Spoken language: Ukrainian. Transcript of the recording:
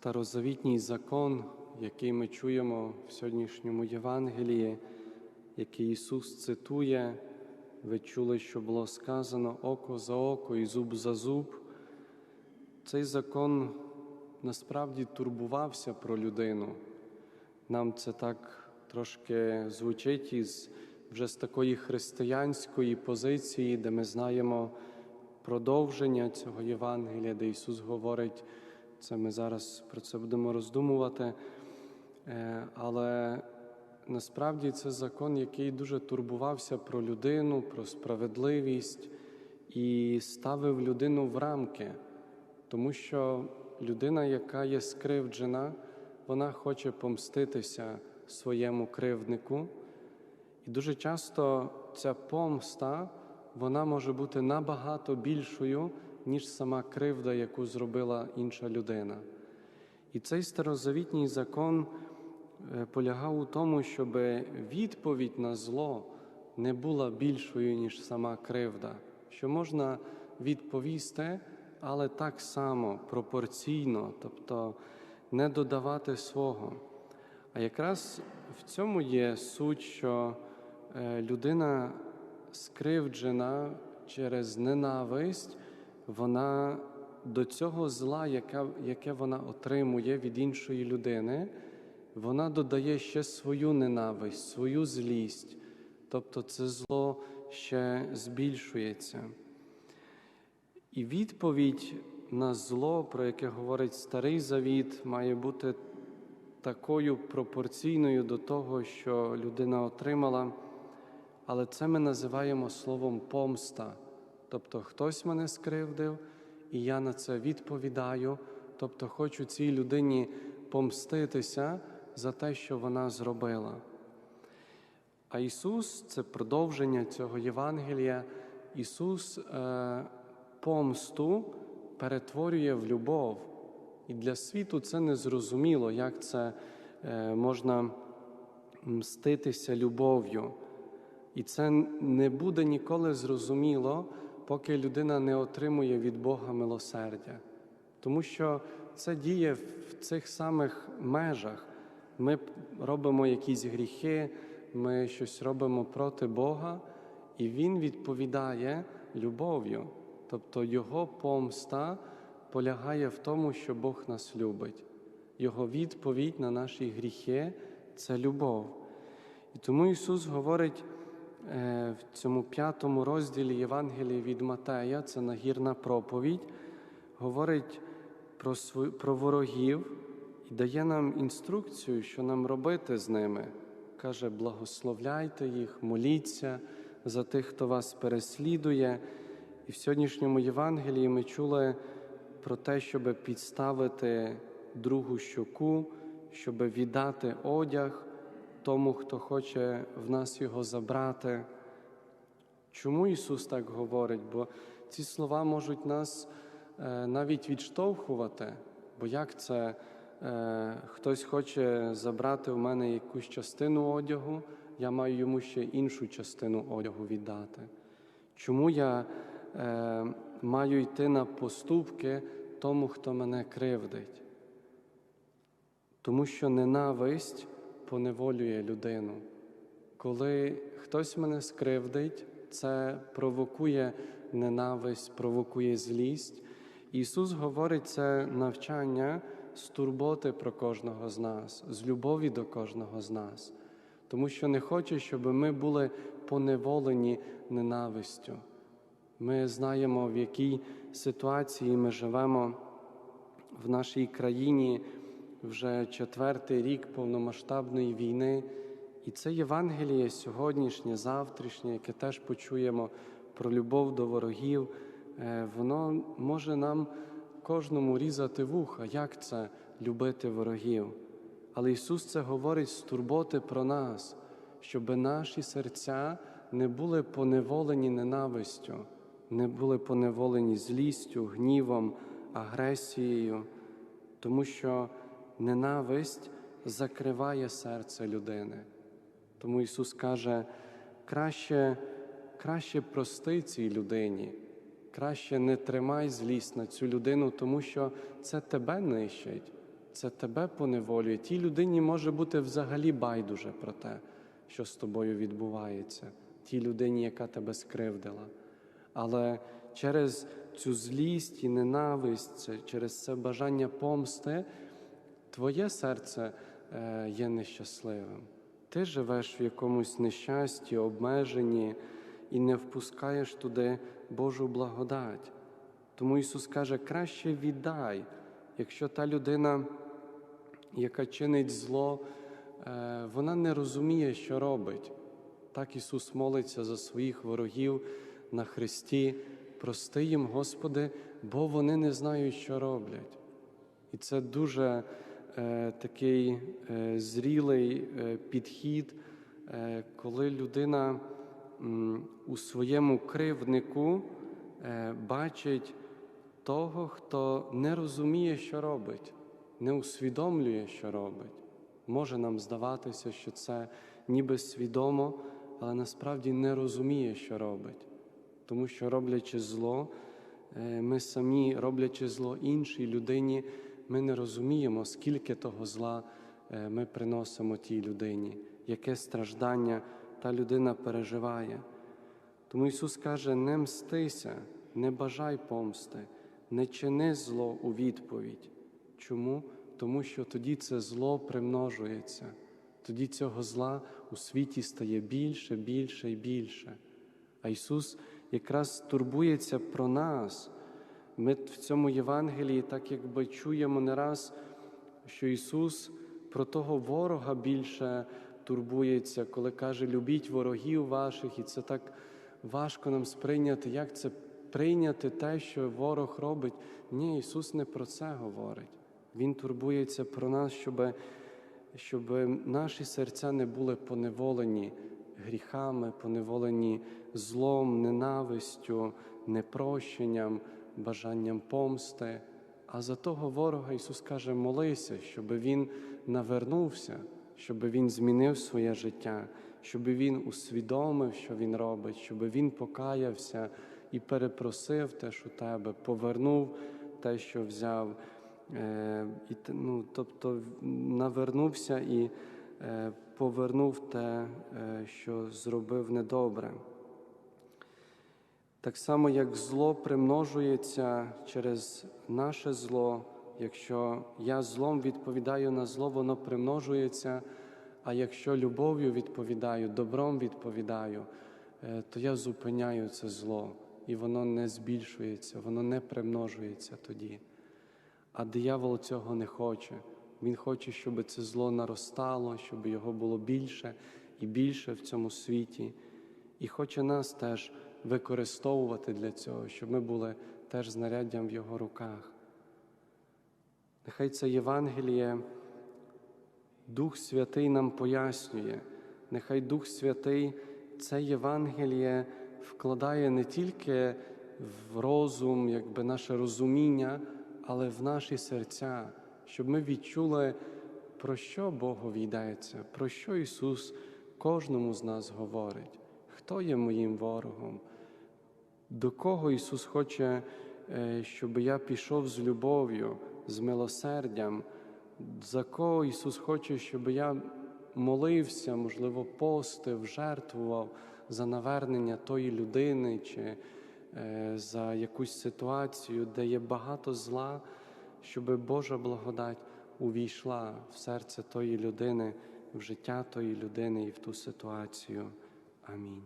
старозавітній закон, який ми чуємо в сьогоднішньому Євангелії, який Ісус цитує, ви чули, що було сказано око за око і зуб за зуб. Цей закон насправді турбувався про людину. Нам це так трошки звучить із вже з такої християнської позиції, де ми знаємо продовження цього Євангелія, де Ісус говорить, це ми зараз про це будемо роздумувати. Е, Але насправді це закон, який дуже турбувався про людину, про справедливість і ставив людину в рамки, тому що людина, яка є скривджена, вона хоче помститися своєму кривднику. І дуже часто ця помста вона може бути набагато більшою, ніж сама кривда, яку зробила інша людина. І цей старозавітній закон е, полягав у тому, щоб відповідь на зло не була більшою, ніж сама кривда, що можна відповісти, але так само пропорційно, тобто не додавати свого. А якраз в цьому є суть, що е, людина скривджена через ненависть, вона до цього зла, яке, яке вона отримує від іншої людини, вона додає ще свою ненависть, свою злість, тобто це зло ще збільшується. І відповідь на зло, про яке говорить Старий Завіт, має бути такою пропорційною до того, що людина отримала. Але це ми називаємо словом помста. Тобто хтось мене скривдив, і я на це відповідаю, тобто хочу цій людині помститися за те, що вона зробила. А Ісус це продовження цього Євангелія. Ісус е, помсту перетворює в любов. І для світу це незрозуміло, як це е, можна мститися любов'ю. І це не буде ніколи зрозуміло, поки людина не отримує від Бога милосердя. Тому що це діє в цих самих межах. Ми робимо якісь гріхи, ми щось робимо проти Бога, і Він відповідає любов'ю. Тобто Його помста полягає в тому, що Бог нас любить. Його відповідь на наші гріхи це любов. І тому Ісус говорить в цьому п'ятому розділі Євангелії від Матея, це нагірна проповідь, говорить про, свою, про ворогів і дає нам інструкцію, що нам робити з ними. Каже, благословляйте їх, моліться за тих, хто вас переслідує. І в сьогоднішньому Євангелії ми чули про те, щоб підставити другу щоку, щоб віддати одяг тому, хто хоче в нас його забрати. Чому Ісус так говорить? Бо ці слова можуть нас е, навіть відштовхувати, бо як це е, хтось хоче забрати в мене якусь частину одягу, я маю йому ще іншу частину одягу віддати. Чому я е, маю йти на поступки тому, хто мене кривдить? Тому що ненависть поневолює людину. Коли хтось мене скривдить, це провокує ненависть, провокує злість. Ісус говорить це навчання з турботи про кожного з нас, з любові до кожного з нас, тому що не хоче, щоб ми були поневолені ненавистю. Ми знаємо, в якій ситуації ми живемо в нашій країні вже четвертий рік повномасштабної війни. І це Євангеліє сьогоднішнє, завтрашнє, яке теж почуємо про любов до ворогів, е, воно може нам кожному різати вуха, як це любити ворогів. Але Ісус це говорить з турботи про нас, щоб наші серця не були поневолені ненавистю, не були поневолені злістю, гнівом, агресією, тому що ненависть закриває серце людини. Тому Ісус каже, краще, краще прости цій людині, краще не тримай злість на цю людину, тому що це тебе нищить. це тебе поневолює. Тій людині може бути взагалі байдуже про те, що з тобою відбувається, тій людині, яка тебе скривдила. Але через цю злість і ненависть, через це бажання помсти, твоє серце е, є нещасливим. Ти живеш в якомусь нещасті, обмеженні і не впускаєш туди Божу благодать. Тому Ісус каже, краще віддай, якщо та людина, яка чинить зло, е, вона не розуміє, що робить. Так Ісус молиться за своїх ворогів на Христі. Прости їм, Господи, бо вони не знають, що роблять. І це дуже такий е, зрілий е, підхід, е, коли людина у своєму кривднику е, бачить того, хто не розуміє, що робить, не усвідомлює, що робить. Може нам здаватися, що це ніби свідомо, але насправді не розуміє, що робить. Тому що роблячи зло, е, ми самі, роблячи зло іншій людині, ми не розуміємо, скільки того зла е, ми приносимо тій людині, яке страждання та людина переживає. Тому Ісус каже: не мстися, не бажай помсти, не чини зло у відповідь. Чому? Тому що тоді це зло примножується, тоді цього зла у світі стає більше, більше і більше. А Ісус якраз турбується про нас. Ми в цьому Євангелії так якби чуємо не раз, що Ісус про того ворога більше турбується, коли каже, любіть ворогів ваших, і це так важко нам сприйняти. Як це прийняти те, що ворог робить? Ні, Ісус не про це говорить. Він турбується про нас, щоб, щоб наші серця не були поневолені гріхами, поневолені злом, ненавистю, непрощенням, бажанням помсти. А за того ворога Ісус каже, молися, щоб Він навернувся, щоб Він змінив своє життя, щоб Він усвідомив, що Він робить, щоб Він покаявся і перепросив те, що тебе, повернув те, що взяв. Е, і, ну, тобто навернувся і е, повернув те, е, що зробив недобре. Так само, як зло примножується через наше зло, якщо я злом відповідаю на зло, воно примножується, а якщо любов'ю відповідаю, добром відповідаю, е, то я зупиняю це зло, і воно не збільшується, воно не примножується тоді. А диявол цього не хоче. Він хоче, щоб це зло наростало, щоб його було більше і більше в цьому світі. І хоче нас теж використовувати для цього, щоб ми були теж знаряддям в його руках. Нехай це Євангеліє. Дух Святий нам пояснює, нехай Дух Святий це Євангеліє вкладає не тільки в розум, якби наше розуміння, але в наші серця, щоб ми відчули, про що Богові йдеться, про що Ісус кожному з нас говорить, хто є моїм ворогом, до кого Ісус хоче, е, щоб я пішов з любов'ю, з милосердям, за кого Ісус хоче, щоб я молився, можливо, постив, жертвував за навернення тої людини чи е, за якусь ситуацію, де є багато зла, щоб Божа благодать увійшла в серце тої людини, в життя тої людини і в ту ситуацію. Амінь.